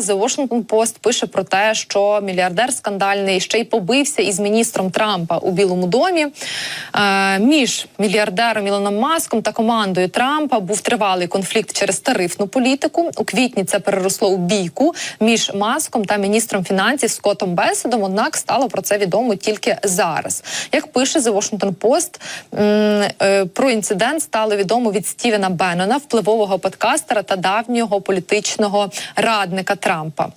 The Washington Post пише про те, що мільярдер скандальний ще й побився із міністром Трампа у Білому домі. Е, між мільярдером Ілоном Маском та командою Трампа був тривалий конфлікт через тарифну політику. У квітні це переросло у бійку між Маском та міністром фінансів Скоттом Беседом. Однак стало про це відомо тільки зараз. Як пише The Washington Post, е, про інцидент стало відомо від Стівена Беннона, впливового подкастера та давнього політичного радника Трампа.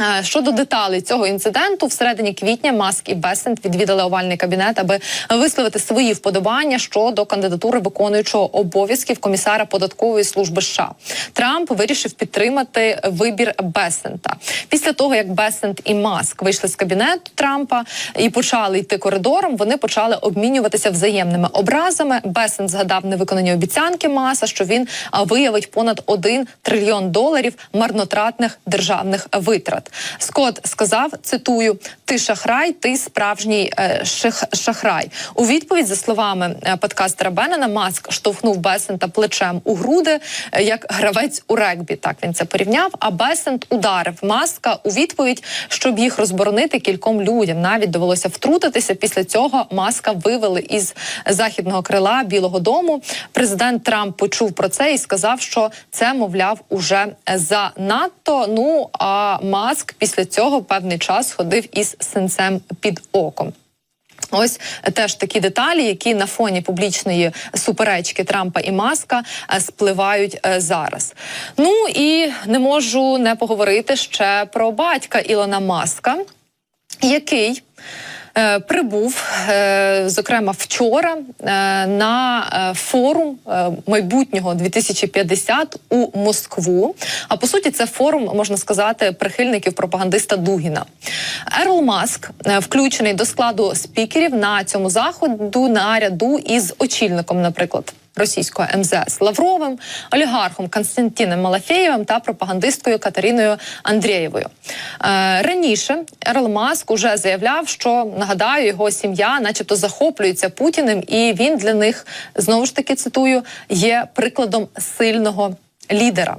Е, Щодо деталей цього інциденту, всередині квітня Маск і Бесент відвідали овальний кабінет, аби висловити свої вподобання щодо кандидатури виконуючого обов'язків комісара податкової служби США. Трамп вирішив підтримати вибір Бесента. Після того як Бесент і Маск вийшли з кабінету Трампа і почали йти коридором, вони почали обмінюватися взаємними образами. Бесент згадав невиконані обіцянки Маса, що він виявить понад 1 трильйон доларів марнотратних державних витрат. Скотт сказав: цитую: Ти шахрай, ти справжній е, ших, шахрай. У відповідь за словами е, подкастера Беннена, Маск штовхнув Бесента плечем у груди, е, як гравець у регбі. Так він це порівняв. А Бесент ударив Маска у відповідь, щоб їх розборонити кільком людям. Навіть довелося втрутитися. Після цього маска вивели із західного крила Білого Дому. Президент Трамп почув про це і сказав, що це, мовляв, уже занадто. Ну а Маск після цього певний час ходив із синцем під оком. Ось теж такі деталі, які на фоні публічної суперечки Трампа і Маска е, спливають е, зараз. Ну і не можу не поговорити ще про батька Ілона Маска, який. Е, Прибув е, зокрема вчора е, на форум майбутнього 2050 у Москву. А по суті, це форум можна сказати прихильників пропагандиста Дугіна. Ерл Маск включений до складу спікерів на цьому заходу наряду із очільником, наприклад. Російського МЗС Лавровим, олігархом Константином Малафєєвим та пропагандисткою Катериною Андрієвою. Е, раніше Ерл Маск уже заявляв, що нагадаю, його сім'я, начебто, захоплюється Путіним, і він для них знову ж таки цитую є прикладом сильного лідера.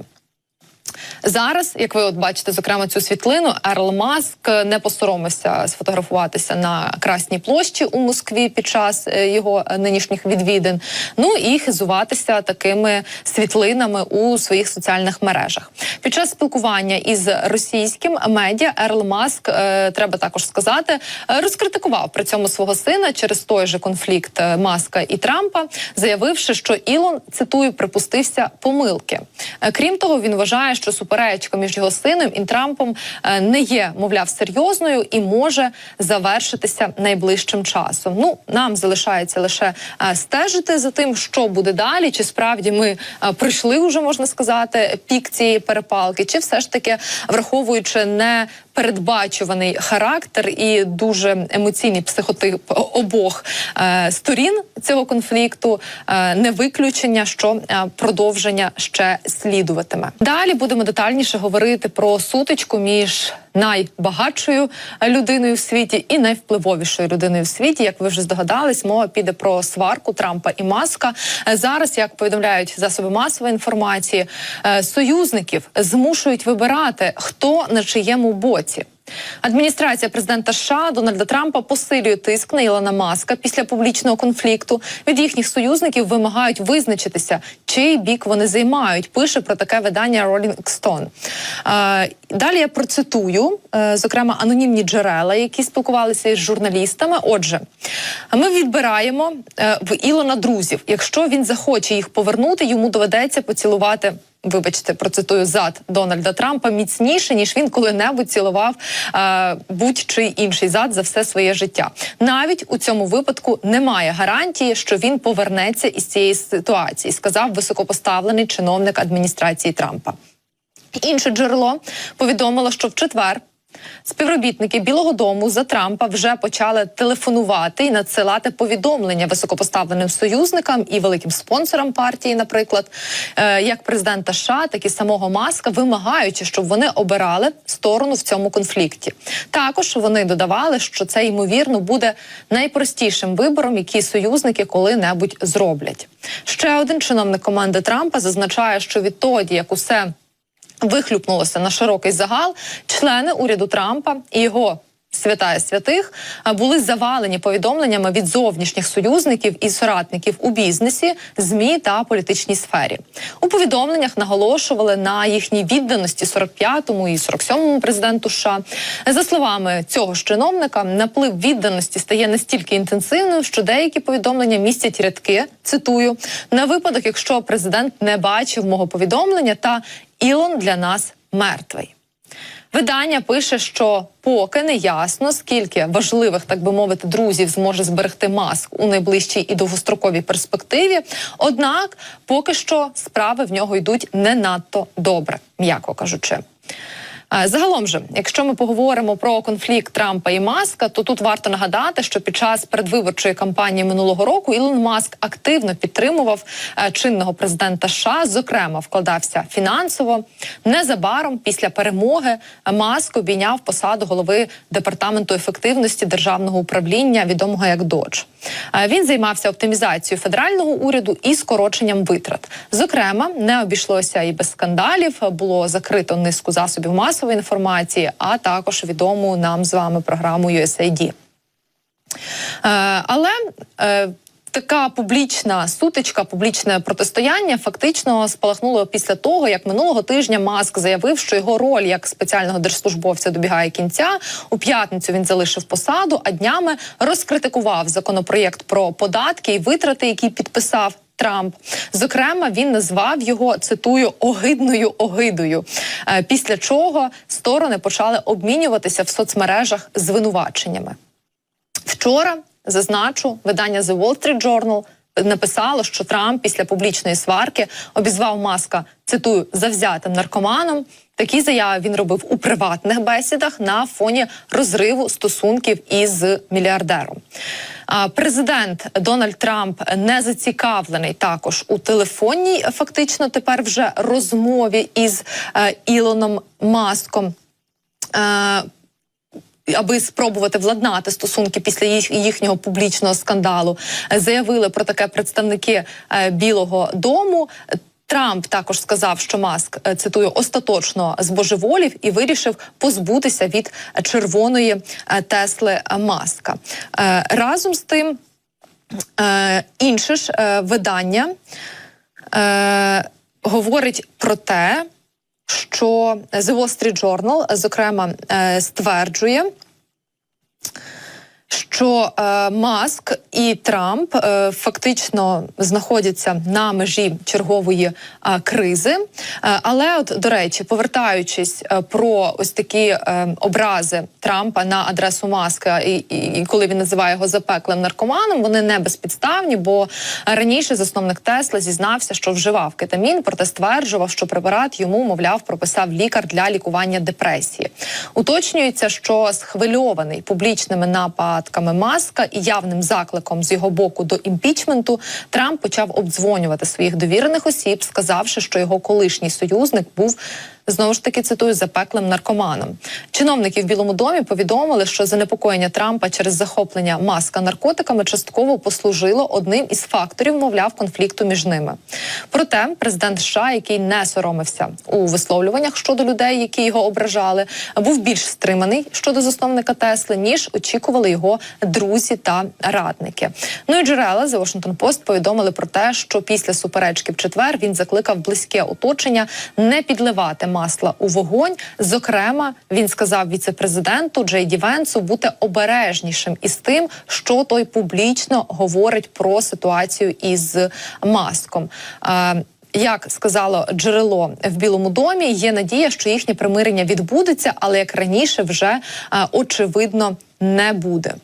Зараз, як ви от бачите, зокрема цю світлину, Ерл Маск не посоромився сфотографуватися на Красній площі у Москві під час е, його нинішніх відвідин. Ну і хизуватися такими світлинами у своїх соціальних мережах. Під час спілкування із російським медіа Ерл Маск, е, треба також сказати, е, розкритикував при цьому свого сина через той же конфлікт е, Маска і Трампа, заявивши, що Ілон цитую припустився помилки. Е, Крім того, він вважає, що суперечка між його сином і Трампом е, не є, мовляв, серйозною і може завершитися найближчим часом. Ну нам залишається лише е, стежити за тим, що буде далі, чи справді ми е, пройшли вже можна сказати пік цієї перепалки, чи все ж таки враховуючи не передбачуваний характер і дуже емоційний психотип обох е, сторін цього конфлікту, е, не виключення, що е, продовження ще слідуватиме. Далі будемо детальніше говорити про сутичку між найбагатшою людиною в світі і найвпливовішою людиною в світі. Як ви вже здогадались, мова піде про сварку Трампа і Маска. Зараз, як повідомляють засоби масової інформації, е, союзників змушують вибирати, хто на чиєму боці. Адміністрація президента США Дональда Трампа посилює тиск на Ілона Маска після публічного конфлікту. Від їхніх союзників вимагають визначитися, чий бік вони займають. Пише про таке видання Rolling Stone. Е, далі я процитую, е, зокрема, анонімні джерела, які спілкувалися із журналістами. Отже, ми відбираємо е, в Ілона друзів. Якщо він захоче їх повернути, йому доведеться поцілувати. Вибачте, процитую зад Дональда Трампа міцніше ніж він коли-небудь цілував е, будь-чий інший зад за все своє життя. Навіть у цьому випадку немає гарантії, що він повернеться із цієї ситуації, сказав високопоставлений чиновник адміністрації Трампа. Інше джерело повідомило, що в четвер Співробітники Білого Дому за Трампа вже почали телефонувати і надсилати повідомлення високопоставленим союзникам і великим спонсорам партії, наприклад, е, як президента США, так і самого Маска, вимагаючи, щоб вони обирали сторону в цьому конфлікті. Також вони додавали, що це ймовірно буде найпростішим вибором, який союзники коли-небудь зроблять. Ще один чиновник команди Трампа зазначає, що відтоді, як усе вихлюпнулося на широкий загал, члени уряду Трампа і його. Святая святих були завалені повідомленнями від зовнішніх союзників і соратників у бізнесі, змі та політичній сфері. У повідомленнях наголошували на їхній відданості 45-му і 47-му президенту США. За словами цього ж чиновника, наплив відданості стає настільки інтенсивним, що деякі повідомлення містять рядки. Цитую на випадок, якщо президент не бачив мого повідомлення, та Ілон для нас мертвий. Видання пише, що поки не ясно, скільки важливих, так би мовити, друзів зможе зберегти маск у найближчій і довгостроковій перспективі. Однак, поки що справи в нього йдуть не надто добре, м'яко кажучи. Загалом же, якщо ми поговоримо про конфлікт Трампа і Маска, то тут варто нагадати, що під час передвиборчої кампанії минулого року Ілон Маск активно підтримував е, чинного президента США, зокрема вкладався фінансово. Незабаром після перемоги Маск обійняв посаду голови департаменту ефективності державного управління, відомого як ДОДЖ. Е, Він займався оптимізацією федерального уряду і скороченням витрат. Зокрема, не обійшлося і без скандалів. Було закрито низку засобів масової інформації, а також відому нам з вами програму USAID. Е, Але е, така публічна сутичка, публічне протистояння фактично спалахнуло після того, як минулого тижня Маск заявив, що його роль як спеціального держслужбовця добігає кінця. У п'ятницю він залишив посаду, а днями розкритикував законопроєкт про податки і витрати, який підписав. Трамп, зокрема, він назвав його цитую огидною огидою. Е, Після чого сторони почали обмінюватися в соцмережах звинуваченнями. Вчора зазначу видання The Wall Street Journal написало, що Трамп після публічної сварки обізвав маска цитую завзятим наркоманом. Такі заяви він робив у приватних бесідах на фоні розриву стосунків із мільярдером. Президент Дональд Трамп не зацікавлений також у телефонній, фактично тепер вже розмові із е, Ілоном Маском. Аби спробувати владнати стосунки після їх, їхнього публічного скандалу, заявили про таке представники е, Білого Дому. Трамп також сказав, що Маск е, цитую остаточно збожеволів і вирішив позбутися від червоної е, Тесли Маска. Разом з тим, інше ж видання говорить про те, що The Wall Street Journal, зокрема, е, стверджує, що е, Маск і Трамп е, фактично знаходяться на межі чергової е, кризи. Е, але, от до речі, повертаючись е, про ось такі е, образи Трампа на адресу Маска, і, і, і коли він називає його запеклим наркоманом, вони не безпідставні, бо раніше засновник Тесла зізнався, що вживав кетамін, проте стверджував, що препарат йому, мовляв, прописав лікар для лікування депресії. Уточнюється, що схвильований публічними нападками маска і явним закликом з його боку до імпічменту Трамп почав обдзвонювати своїх довірених осіб, сказавши, що його колишній союзник був. Знову ж таки цитую запеклим наркоманом. Чиновники в Білому домі повідомили, що занепокоєння Трампа через захоплення маска наркотиками частково послужило одним із факторів, мовляв, конфлікту між ними. Проте президент США, який не соромився у висловлюваннях щодо людей, які його ображали, був більш стриманий щодо засновника Тесли, ніж очікували його друзі та радники. Ну і джерела The Washington Post повідомили про те, що після суперечки в четвер він закликав близьке оточення не підливати масла у вогонь. Зокрема, він сказав віце-президенту Джей Ді Венсу бути обережнішим із тим, що той публічно говорить про ситуацію із маском. Як сказало джерело в Білому домі, є надія, що їхнє примирення відбудеться, але як раніше вже очевидно не буде.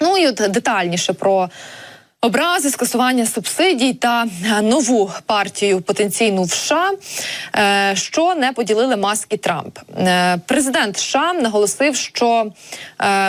Ну і от детальніше про Образи скасування субсидій та е, нову партію потенційну в США, е, що не поділили Маск і Трамп. Е, Президент США наголосив, що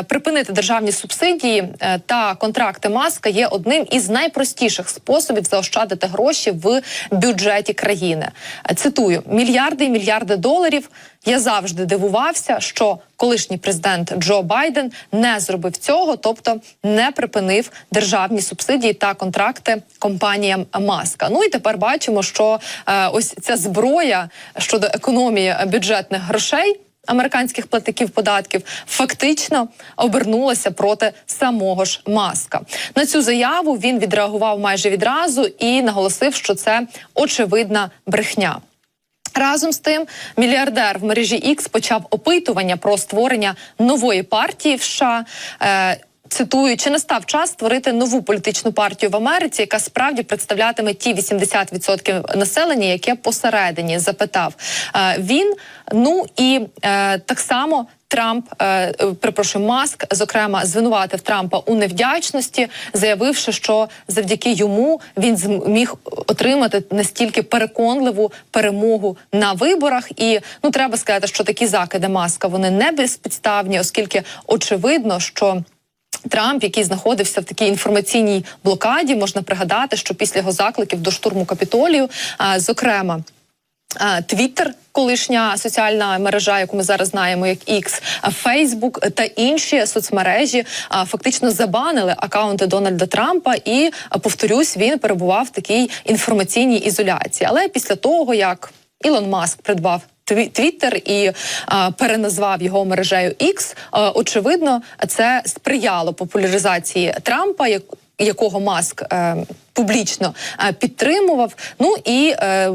припинити державні субсидії та контракти Маска є одним із найпростіших способів заощадити гроші в бюджеті країни. Цитую: мільярди і мільярди доларів. Я завжди дивувався, що колишній президент Джо Байден не зробив цього, тобто не припинив державні субсидії та контракти компаніям Маска. Ну і тепер бачимо, що е, ось ця зброя щодо економії бюджетних грошей. Американських платників податків фактично обернулася проти самого ж маска. На цю заяву він відреагував майже відразу і наголосив, що це очевидна брехня. Разом з тим, мільярдер в мережі X почав опитування про створення нової партії в США. Е, Цитую, чи настав час створити нову політичну партію в Америці, яка справді представлятиме ті 80% населення, яке посередині запитав е, він. Ну і е, так само Трамп, е, е, маск, зокрема, звинуватив Трампа у невдячності, заявивши, що завдяки йому він зміг отримати настільки переконливу перемогу на виборах. І ну треба сказати, що такі закиди маска вони не безпідставні, оскільки очевидно, що. Трамп, який знаходився в такій інформаційній блокаді, можна пригадати, що після його закликів до штурму капітолію, зокрема. Твіттер, колишня соціальна мережа, яку ми зараз знаємо, як X, Фейсбук та інші соцмережі фактично забанили акаунти Дональда Трампа, і повторюсь, він перебував в такій інформаційній ізоляції. Але після того як Ілон Маск придбав Твіттер і а, переназвав його мережею X, а, очевидно, це сприяло популяризації Трампа, як якого Маск е, публічно е, підтримував. Ну і е,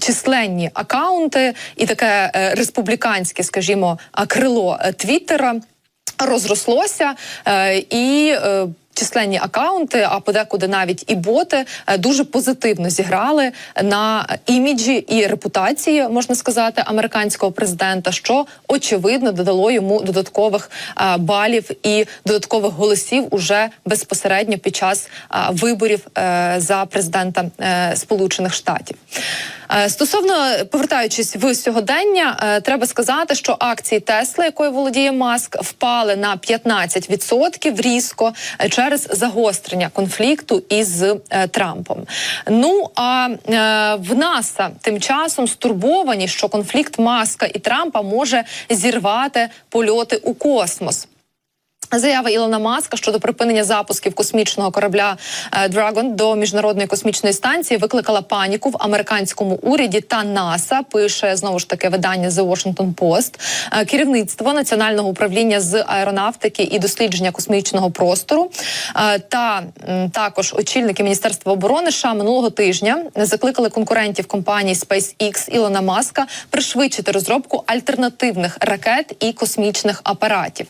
численні акаунти, і таке е, республіканське, скажімо, крило е, Твіттера розрослося е, і. Е, Численні акаунти, а подекуди навіть і боти е, дуже позитивно зіграли на іміджі і репутації, можна сказати, американського президента, що очевидно додало йому додаткових е, балів і додаткових голосів уже безпосередньо під час е, виборів за президента Сполучених Штатів. Е, Стосовно повертаючись в сьогодення, е, треба сказати, що акції Тесла, якою володіє Маск, впали на 15% різко е, через загострення конфлікту із Трампом. Ну а в НАСА тим часом стурбовані, що конфлікт Маска і Трампа може зірвати польоти у космос. Заява Ілона Маска щодо припинення запусків космічного корабля е, Dragon до міжнародної космічної станції викликала паніку в американському уряді та НАСА. Пише знову ж таки видання The Washington Post. Е, Керівництво національного управління з аеронавтики і дослідження космічного простору е, та також очільники міністерства оборони США минулого тижня закликали конкурентів компанії SpaceX Ілона Маска пришвидшити розробку альтернативних ракет і космічних апаратів.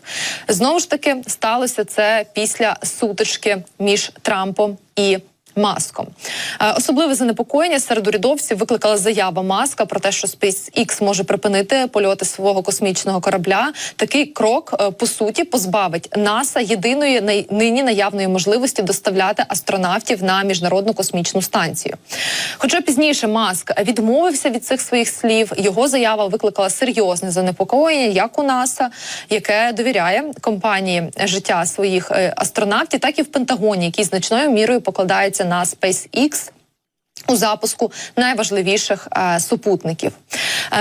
Знову ж таки сталося це після сутички між Трампом і. Маском Е, особливе занепокоєння серед урядовців викликала заява Маска про те, що SpaceX може припинити польоти свого космічного корабля. Такий крок е, по суті позбавить НАСА єдиної нині наявної можливості доставляти астронавтів на міжнародну космічну станцію. Хоча пізніше Маск відмовився від цих своїх слів, його заява викликала серйозне занепокоєння, як у НАСА, яке довіряє компанії життя своїх е, астронавтів, так і в Пентагоні, який значною мірою покладається на SpaceX у запуску найважливіших е, супутників.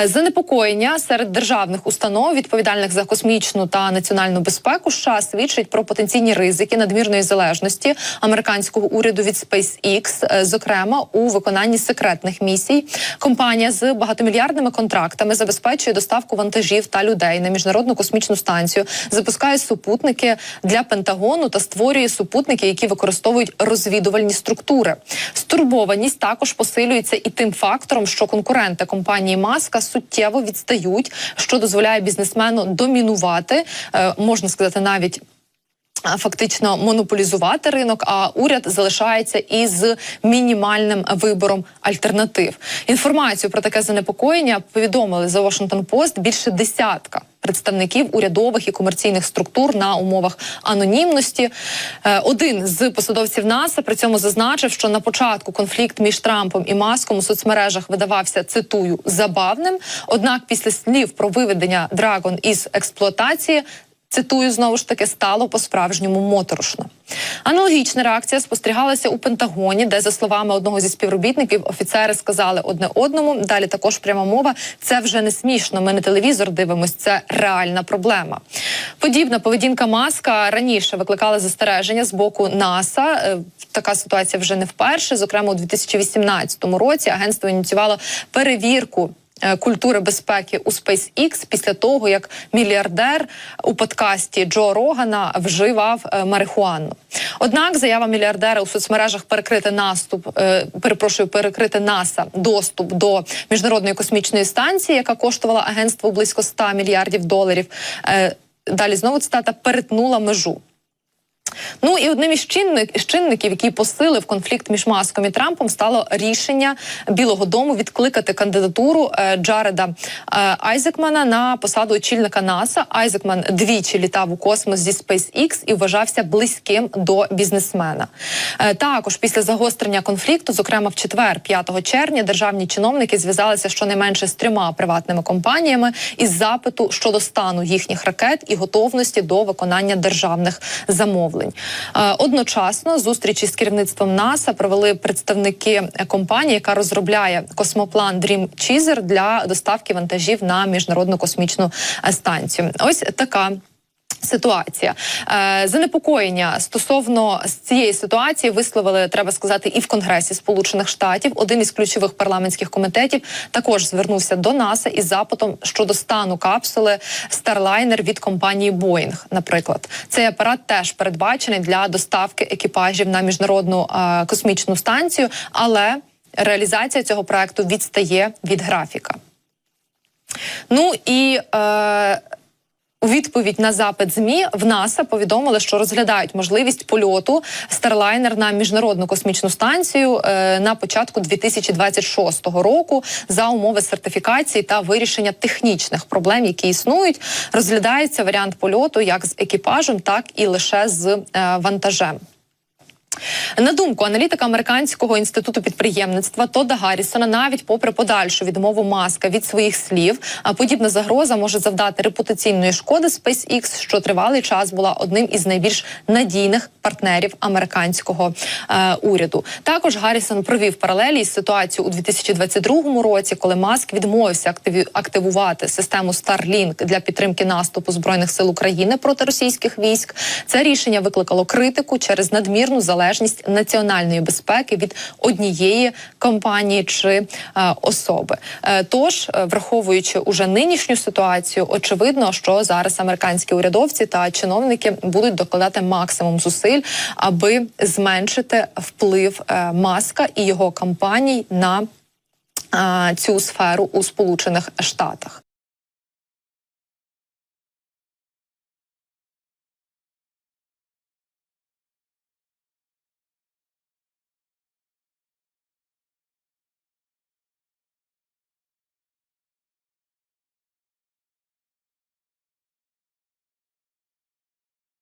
Е, занепокоєння серед державних установ, відповідальних за космічну та національну безпеку, США свідчить про потенційні ризики надмірної залежності американського уряду від SpaceX, е, зокрема у виконанні секретних місій. Компанія з багатомільярдними контрактами забезпечує доставку вантажів та людей на міжнародну космічну станцію, запускає супутники для Пентагону та створює супутники, які використовують розвідувальні структури. Стурбованість також посилюється і тим фактором, що конкуренти компанії Маска суттєво відстають, що дозволяє бізнесмену домінувати, е, можна сказати, навіть. Фактично монополізувати ринок, а уряд залишається із мінімальним вибором альтернатив. Інформацію про таке занепокоєння повідомили за Washington Post більше десятка представників урядових і комерційних структур на умовах анонімності. Е, Один з посадовців НАСА при цьому зазначив, що на початку конфлікт між Трампом і Маском у соцмережах видавався цитую забавним. Однак, після слів про виведення Драгон із експлуатації. Цитую знову ж таки стало по-справжньому моторошно. Аналогічна реакція спостерігалася у Пентагоні, де, за словами одного зі співробітників, офіцери сказали одне одному. Далі також пряма мова. Це вже не смішно. Ми не телевізор дивимось. Це реальна проблема. Подібна поведінка маска раніше викликала застереження з боку НАСА. Е, Така ситуація вже не вперше. Зокрема, у 2018 році агентство ініціювало перевірку культури безпеки у SpaceX після того, як мільярдер у подкасті Джо Рогана вживав е, марихуану. Однак заява мільярдера у соцмережах перекрити наступ, е, перепрошую, перекрити НАСА доступ до міжнародної космічної станції, яка коштувала агентству близько 100 мільярдів доларів. е, Далі знову цитата перетнула межу. Ну і одним із чинник, чинників, який посилив конфлікт між Маском і Трампом, стало рішення Білого Дому відкликати кандидатуру е, Джареда е, Айзекмана на посаду очільника НАСА. Айзекман двічі літав у космос зі SpaceX і вважався близьким до бізнесмена. Е, також після загострення конфлікту, зокрема в четвер, 5 червня, державні чиновники зв'язалися щонайменше з трьома приватними компаніями із запиту щодо стану їхніх ракет і готовності до виконання державних замовлень. Е, Одночасно зустрічі з керівництвом НАСА провели представники компанії, яка розробляє космоплан Dream Chaser для доставки вантажів на міжнародну космічну е, станцію. Ось така. Ситуація Е, занепокоєння стосовно цієї ситуації висловили, треба сказати, і в Конгресі Сполучених Штатів. Один із ключових парламентських комітетів також звернувся до НАСА із запитом щодо стану капсули Starliner від компанії Boeing, Наприклад, цей апарат теж передбачений для доставки екіпажів на міжнародну е, космічну станцію, але реалізація цього проекту відстає від графіка. Ну і е, у відповідь на запит змі в НАСА повідомили, що розглядають можливість польоту Starliner на міжнародну космічну станцію е, на початку 2026 року за умови сертифікації та вирішення технічних проблем, які існують. Розглядається варіант польоту як з екіпажем, так і лише з е, вантажем. На думку аналітика американського інституту підприємництва Тода Гаррісона, навіть попри подальшу відмову маска від своїх слів, а подібна загроза може завдати репутаційної шкоди SpaceX, що тривалий час була одним із найбільш надійних партнерів американського е, уряду. Також Гаррісон провів паралелі із ситуацією у 2022 році, коли Маск відмовився активувати систему Starlink для підтримки наступу збройних сил України проти російських військ. Це рішення викликало критику через надмірну залежність національної безпеки від однієї компанії чи е, особи. Е, тож, е, враховуючи уже нинішню ситуацію, очевидно, що зараз американські урядовці та чиновники будуть докладати максимум зусиль, аби зменшити вплив маска і його компаній на цю сферу у Сполучених Штатах.